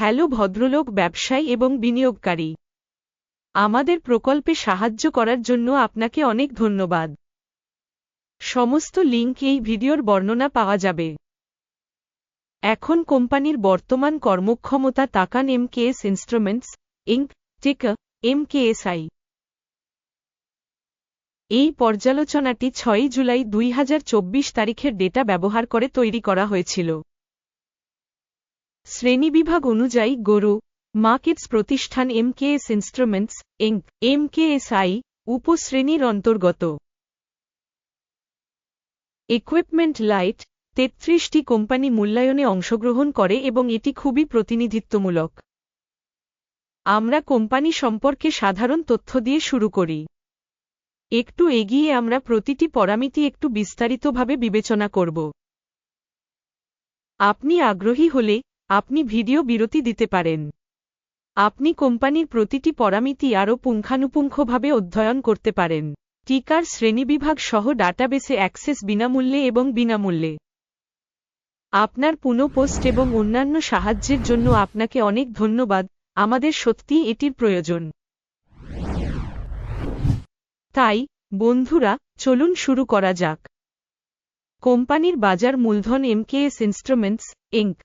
Hello ভদ্রলোক, ব্যবসায়ী এবং বিনিয়োগকারী। আমাদের প্রকল্পে সাহায্য করার জন্য আপনাকে অনেক ধন্যবাদ। সমস্ত লিঙ্ক এই ভিডিওর বর্ণনা পাওয়া যাবে। এখন কোম্পানির বর্তমান কর্মক্ষমতা তাকান এমকেএস ইনস্ট্রুমেন্টস, ইঙ্ক, টিকা, এমকেএসআই। এই পর্যালোচনাটি ছয়ই জুলাই দুই হাজার চব্বিশ তারিখের ডেটা ব্যবহার করে তৈরি করা হয়েছিল। শ্রেণীবিভাগ অনুযায়ী গরু, মার্কেটস প্রতিষ্ঠান এমকেএস ইনস্ট্রুমেন্টস ইঙ্ক এমকেএসআই, উপশ্রেণীর অন্তর্গত। ইকুইপমেন্ট লাইট, তেত্রিশটি কোম্পানি মূল্যায়নে অংশগ্রহণ করে এবং এটি খুবই প্রতিনিধিত্বমূলক। আমরা কোম্পানি সম্পর্কে সাধারণ তথ্য দিয়ে শুরু করি। একটু এগিয়ে আমরা প্রতিটি পরামিতি একটু বিস্তারিতভাবে বিবেচনা করব। আপনি আগ্রহী হলে আপনি ভিডিও বিরতি দিতে পারেন। আপনি কোম্পানির প্রতিটি পরামিতি আরও পুঙ্খানুপুঙ্খভাবে অধ্যয়ন করতে পারেন। টিকার শ্রেণীবিভাগ সহ ডাটাবেসে অ্যাক্সেস বিনামূল্যে এবং বিনামূল্যে। আপনার পুনঃপোস্ট এবং অন্যান্য সাহায্যের জন্য আপনাকে অনেক ধন্যবাদ, আমাদের সত্যি এটির প্রয়োজন। তাই, বন্ধুরা, চলুন শুরু করা যাক। কোম্পানির বাজার মূলধন এমকেএস ইনস্ট্রুমেন্টস ইঙ্ক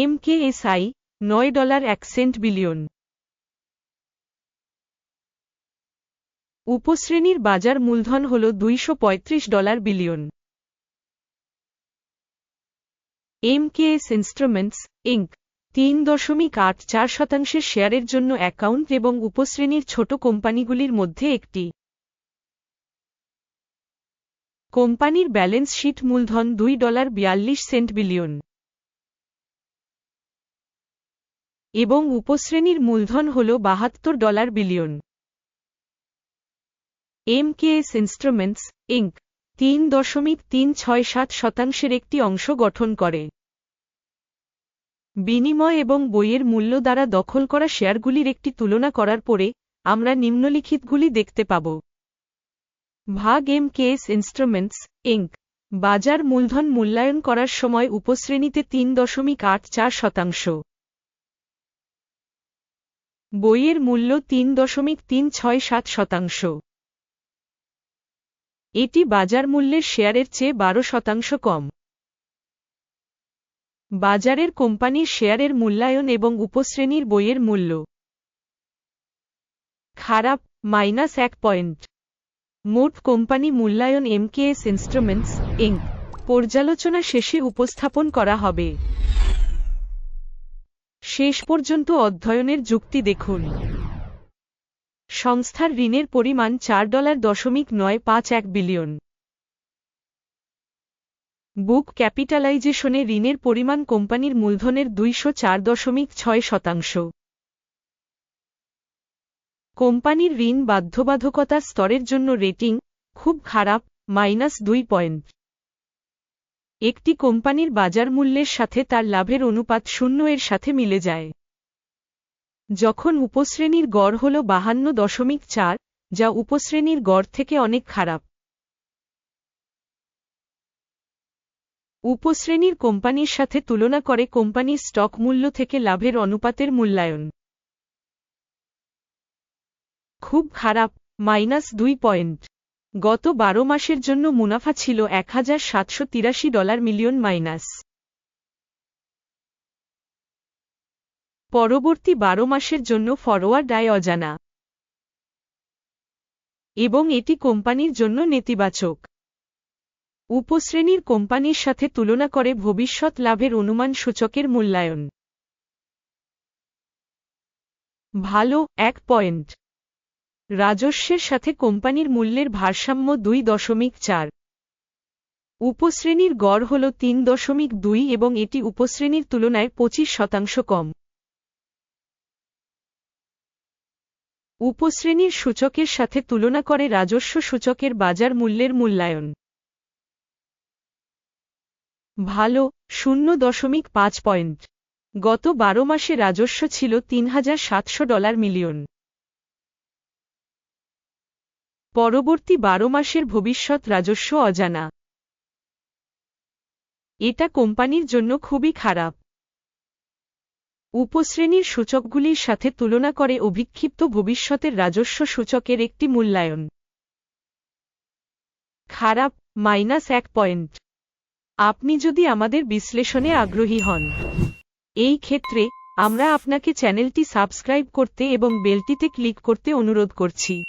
এমকেএসআই, নয় ডলার এক সেন্ট বিলিয়ন। উপশ্রেণীর বাজার মূলধন হল দুইশ পঁয়ত্রিশ dollar billion. MKS instruments inc তিন দশমিক আট চার শতাংশের শেয়ারের জন্য অ্যাকাউন্ট এবং উপশ্রেণীর ছোট কোম্পানিগুলির মধ্যে একটি। কোম্পানির ব্যালেন্স শিট মূলধন দুই ডলার বিয়াল্লিশ সেন্ট বিলিয়ন। এবং উপশ্রেণীর মূলধন হল বাহাত্তর dollar billion. MKS instruments, inc, তিন দশমিক তিন ছয় সাত শতাংশের একটি অংশ গঠন করে। বিনিময় এবং বইয়ের মূল্য দ্বারা দখল করা শেয়ারগুলির একটি তুলনা করার পরে, আমরা নিম্নলিখিতগুলি দেখতে পাব। ভাগ এম কেএস ইনস্ট্রুমেন্টস, ইঙ্ক, বাজার মূলধন মূল্যায়ন করার সময় উপশ্রেণীতে তিন দশমিক আট চার শতাংশ। বইয়ের মূল্য তিন দশমিক তিন ছয় সাত শতাংশ। এটি বাজার মূল্যের শেয়ারের চেয়ে বারো শতাংশ কম। বাজারের কোম্পানির শেয়ারের মূল্যায়ন এবং উপশ্রেণীর বইয়ের মূল্য। খারাপ, মাইনাস এক পয়েন্ট। মোট কোম্পানি মূল্যায়ন এমকেএস ইনস্ট্রুমেন্টস, ইঙ্ক। পর্যালোচনা শেষে উপস্থাপন করা হবে। শেষ পর্যন্ত অধ্যয়নের যুক্তি দেখুন। সংস্থার ঋণের পরিমাণ চার ডলার দশমিক নয় পাঁচ এক বিলিয়ন। বুক ক্যাপিটালাইজেশনে ঋণের পরিমাণ কোম্পানির মূলধনের দুইশো চার দশমিক ছয় শতাংশ। কোম্পানির ঋণ বাধ্যবাধকতার স্তরের জন্য রেটিং খুব খারাপ, মাইনাস দুই পয়েন্ট। একটি কোম্পানির বাজার মূল্যের সাথে তার লাভের অনুপাত শূন্য এর সাথে মিলে যায়। যখন উপশ্রেণীর গড় হল বাহান্ন দশমিক চার, যা উপশ্রেণীর গড় থেকে অনেক খারাপ। উপশ্রেণীর কোম্পানির সাথে তুলনা করে কোম্পানির স্টক মূল্য থেকে লাভের অনুপাতের মূল্যায়ন। খুব খারাপ, মাইনাস দুই পয়েন্ট। গত বারো মাসের জন্য মুনাফা ছিল এক হাজার সাতশো তিরাশি ডলার মিলিয়ন মাইনাস। পরবর্তী বারো মাসের জন্য ফরওয়ার্ড আয় অজানা। এবং এটি কোম্পানির জন্য নেতিবাচক। উপশ্রেণীর কোম্পানির সাথে তুলনা করে ভবিষ্যৎ লাভের অনুমান সূচকের মূল্যায়ন। ভালো, এক পয়েন্ট। রাজস্বের সাথে কোম্পানির মূল্যের ভারসাম্য দুই দশমিক চার। উপশ্রেণীর গড় হল তিন দশমিক দুই এবং এটি উপশ্রেণীর তুলনায় পঁচিশ শতাংশ কম। উপশ্রেণীর সূচকের সাথে তুলনা করে রাজস্ব সূচকের বাজার মূল্যের মূল্যায়ন। ভালো, শূন্য দশমিক পাঁচ পয়েন্ট। গত বারো মাসে রাজস্ব ছিল তিন হাজার সাতশো ডলার মিলিয়ন। পরবর্তী বারো মাসের ভবিষ্যৎ রাজস্ব অজানা। এটা কোম্পানির জন্য খুবই খারাপ। উপশ্রেণীর সূচকগুলির সাথে তুলনা করে অভিক্ষিপ্ত ভবিষ্যতের রাজস্ব সূচকের একটি মূল্যায়ন। খারাপ, মাইনাস এক পয়েন্ট। আপনি যদি আমাদের বিশ্লেষণে আগ্রহী হন। এই ক্ষেত্রে, আমরা আপনাকে চ্যানেলটি সাবস্ক্রাইব করতে এবং বেলটিতে ক্লিক করতে অনুরোধ করছি।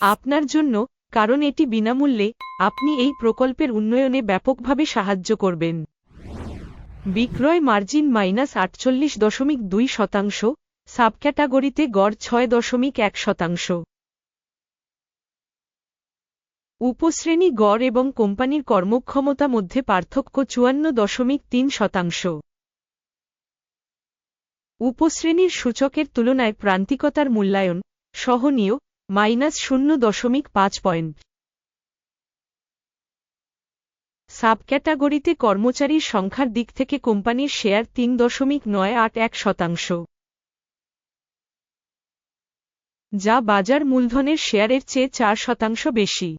আপনার জন্য, কারণ এটি বিনামূল্যে, আপনি এই প্রকল্পের উন্নয়নে ব্যাপকভাবে সাহায্য করবেন। বিক্রয় মার্জিন মাইনাস আটচল্লিশ দশমিক দুই শতাংশ, সাবক্যাটাগরিতে গড় ছয় দশমিক এক শতাংশ। উপশ্রেণী গড় এবং কোম্পানির কর্মক্ষমতা মধ্যে পার্থক্য চুয়ান্ন দশমিক তিন শতাংশ। উপশ্রেণীর সূচকের তুলনায় প্রান্তিকতার মূল্যায়ন, সহনীয় মাইনাস শূন্য দশমিক পাঁচ পয়েন্ট। সাবক্যাটাগরিতে কর্মচারীর সংখ্যার দিক থেকে কোম্পানির শেয়ার তিন দশমিক নয় আট এক শতাংশ। যা বাজার মূলধনের শেয়ারের চেয়ে চার শতাংশ বেশি।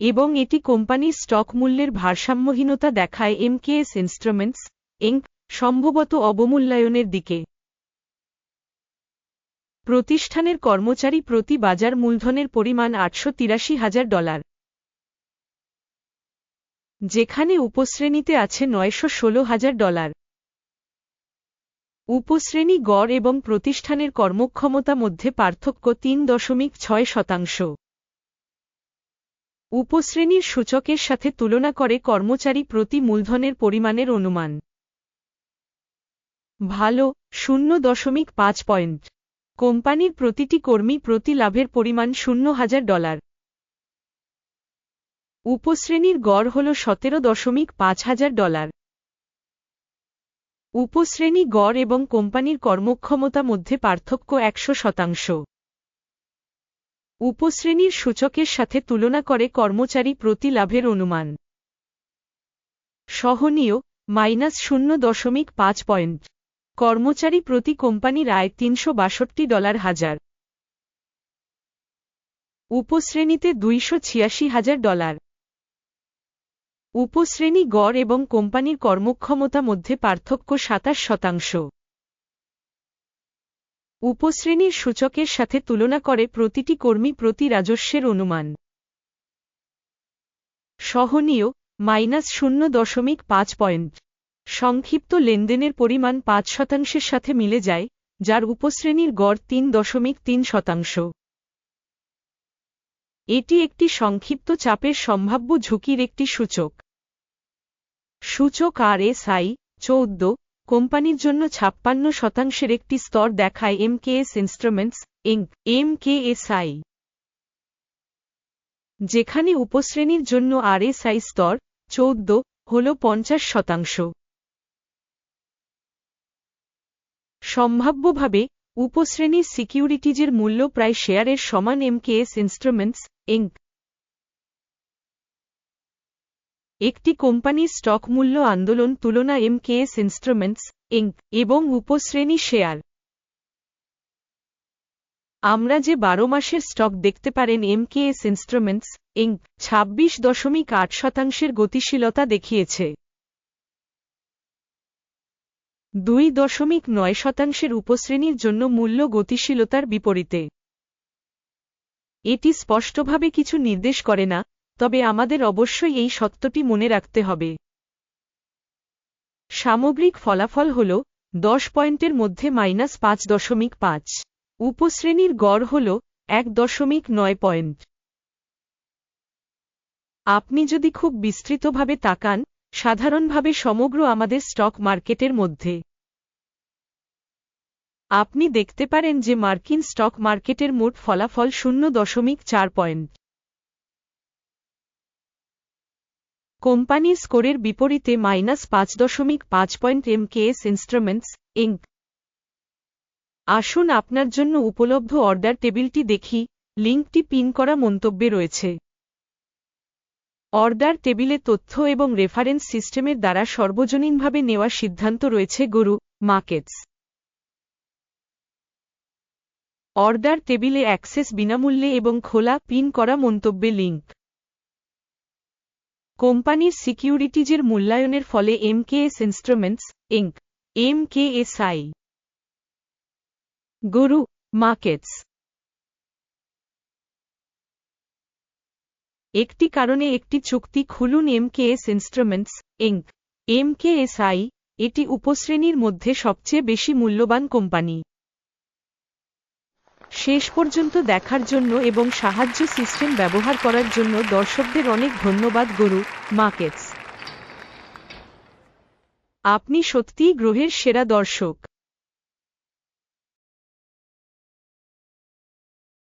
এবং এটি কোম্পানির স্টক মূল্যের ভারসাম্যহীনতা দেখায় এমকেএস ইনস্ট্রুমেন্টস এঙ্ক সম্ভবত অবমূল্যায়নের দিকে। প্রতিষ্ঠানের কর্মচারী প্রতি বাজার মূলধনের পরিমাণ আটশো তিরাশি হাজার ডলার। যেখানে উপশ্রেণীতে আছে নয়শো ষোলো হাজার ডলার। উপশ্রেণী গড় এবং প্রতিষ্ঠানের কর্মক্ষমতা মধ্যে পার্থক্য তিন দশমিক ছয় শতাংশ। উপশ্রেণীর সূচকের সাথে তুলনা করে কর্মচারী প্রতি মূলধনের পরিমাণের অনুমান। ভালো, শূন্য দশমিক পাঁচ পয়েন্ট। কোম্পানির প্রতিটি কর্মী প্রতি লাভের পরিমাণ শূন্য হাজার ডলার। উপশ্রেণীর গড় হল সতেরো দশমিক পাঁচ হাজার ডলার। উপশ্রেণী গড় এবং কোম্পানির কর্মক্ষমতা মধ্যে পার্থক্য একশো শতাংশ। উপশ্রেণীর সূচকের সাথে তুলনা করে কর্মচারী প্রতি লাভের অনুমান। সহনীয়, মাইনাস শূন্য দশমিক পাঁচ পয়েন্ট। কর্মচারী প্রতি কোম্পানির আয় তিনশো বাষট্টি ডলার হাজার। উপশ্রেণীতে দুইশো হাজার ডলার। উপশ্রেণী গড় এবং কোম্পানির কর্মক্ষমতা মধ্যে পার্থক্য সাতাশ শতাংশ। উপশ্রেণীর সূচকের সাথে তুলনা করে প্রতিটি কর্মী প্রতি রাজস্বের অনুমান। সহনীয়, মাইনাস শূন্য দশমিক পাঁচ পয়েন্ট। সংক্ষিপ্ত লেনদেনের পরিমাণ পাঁচ শতাংশের সাথে মিলে যায়, যার উপশ্রেণীর গড় তিন দশমিক তিন শতাংশ। এটি একটি সংক্ষিপ্ত চাপের সম্ভাব্য ঝুঁকির একটি সূচক। সূচক আর এস আই চৌদ্দ, কোম্পানির জন্য ছাপ্পান্ন শতাংশের একটি স্তর দেখায় এমকেএস ইনস্ট্রুমেন্টস ইঙ্ক এমকেএসআই। যেখানে উপশ্রেণীর জন্য আরএসআই স্তর চৌদ্দ, হল পঞ্চাশ শতাংশ। সম্ভাব্যভাবে উপশ্রেণীর সিকিউরিটিজের মূল্য প্রায় শেয়ারের সমান এমকেএস ইনস্ট্রুমেন্টস ইঙ্ক একটি কোম্পানির স্টক মূল্য আন্দোলন তুলনা এমকেএস ইনস্ট্রুমেন্টস ইঙ্ক এবং উপশ্রেণী শেয়ার। আমরা যে বারো মাসের স্টক দেখতে পারেন এমকেএস ইনস্ট্রুমেন্টস ইঙ্ক ছাব্বিশ দশমিক আট শতাংশের গতিশীলতা দেখিয়েছে। দুই দশমিক নয় শতাংশের উপশ্রেণীর জন্য মূল্য গতিশীলতার বিপরীতে। এটি স্পষ্টভাবে কিছু নির্দেশ করে না, তবে আমাদের অবশ্যই এই সত্যটি মনে রাখতে হবে। সামগ্রিক ফলাফল হল দশ পয়েন্টের মধ্যে মাইনাস পাঁচ দশমিক পাঁচ। উপশ্রেণীর গড় হল এক দশমিক নয় পয়েন্ট। আপনি যদি খুব বিস্তৃতভাবে তাকান, সাধারণভাবে সমগ্র আমাদের স্টক মার্কেটের মধ্যে। আপনি দেখতে পারেন যে মার্কিন স্টক মার্কেটের মোট ফলাফল শূন্য দশমিক চার পয়েন্ট। কোম্পানির স্কোরের বিপরীতে মাইনাস পাঁচ দশমিক পাঁচ পয়েন্ট এমকেএস ইনস্ট্রুমেন্টস, ইঙ্ক। আসুন আপনার জন্য উপলব্ধ অর্ডার টেবিলটি দেখি, লিঙ্কটি পিন করা মন্তব্যে রয়েছে। অর্ডার টেবিলে তথ্য এবং রেফারেন্স সিস্টেমের দ্বারা সর্বজনীনভাবে নেওয়া সিদ্ধান্ত রয়েছে গরু, মার্কেটস। অর্ডার টেবিলে অ্যাক্সেস বিনামূল্যে এবং খোলা পিন করা মন্তব্যে লিঙ্ক কোম্পানির সিকিউরিটিজের মূল্যায়নের ফলে MKS instruments inc M K S I গরু, মার্কেটস। একটি কারণে একটি চুক্তি খুলুন এমকেএস ইনস্ট্রুমেন্টস ইঙ্ক এমকেএসআই, এটি উপশ্রেণীর মধ্যে সবচেয়ে বেশি মূল্যবান কোম্পানি। শেষ পর্যন্ত দেখার জন্য এবং সাহায্য সিস্টেম ব্যবহার করার জন্য দর্শকদের অনেক ধন্যবাদ, গরু মার্কেটস আপনি সত্যিই গ্রহের সেরা দর্শক।